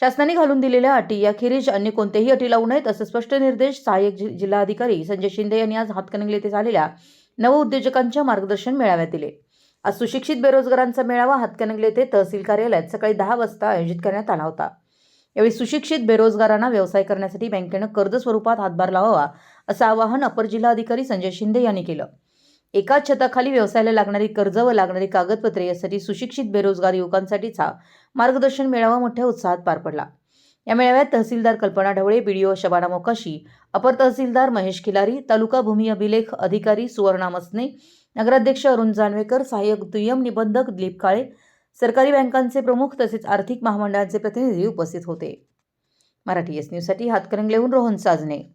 शासनाने घालून दिलेल्या अटी याखेरीज अन्य कोणत्याही अटी लावू नयेत असे स्पष्ट निर्देश सहाय्यक जिल्हाधिकारी संजय शिंदे यांनी आज हातकणंगले येथे झालेल्या नवउद्योजकांच्या मार्गदर्शन मेळाव्यात दिले. आज सुशिक्षित बेरोजगारांचा मेळावा हातकणंगले येथे तहसील कार्यालयात सकाळी दहा वाजता आयोजित करण्यात आला होता. यावेळी सुशिक्षित बेरोजगारांना व्यवसाय करण्यासाठी बँकेनं कर्ज स्वरूपात हातभार लावावा असं आवाहन अपर जिल्हाधिकारी संजय शिंदे यांनी केलं. एकाच छताखाली व्यवसायाला लागणारी कर्ज व लागणारी कागदपत्रे यासाठी सुशिक्षित बेरोजगार युवकांसाठीचा मार्गदर्शन मेळावा मोठ्या उत्साहात पार पडला. या मेळाव्यात तहसीलदार कल्पना ढवळे बीडीओ शबाना मोकाशी अपर तहसीलदार महेश खिलारी तालुका भूमी अभिलेख अधिकारी सुवर्णा मसने नगराध्यक्ष अरुण जानवेकर सहाय्यक दुय्यम निबंधक दिलीप काळे सरकारी बँकांचे प्रमुख तसेच आर्थिक महामंडळाचे प्रतिनिधी उपस्थित होते. मराठी एस न्यूजसाठी हातकरंगलेहून रोहन साजने.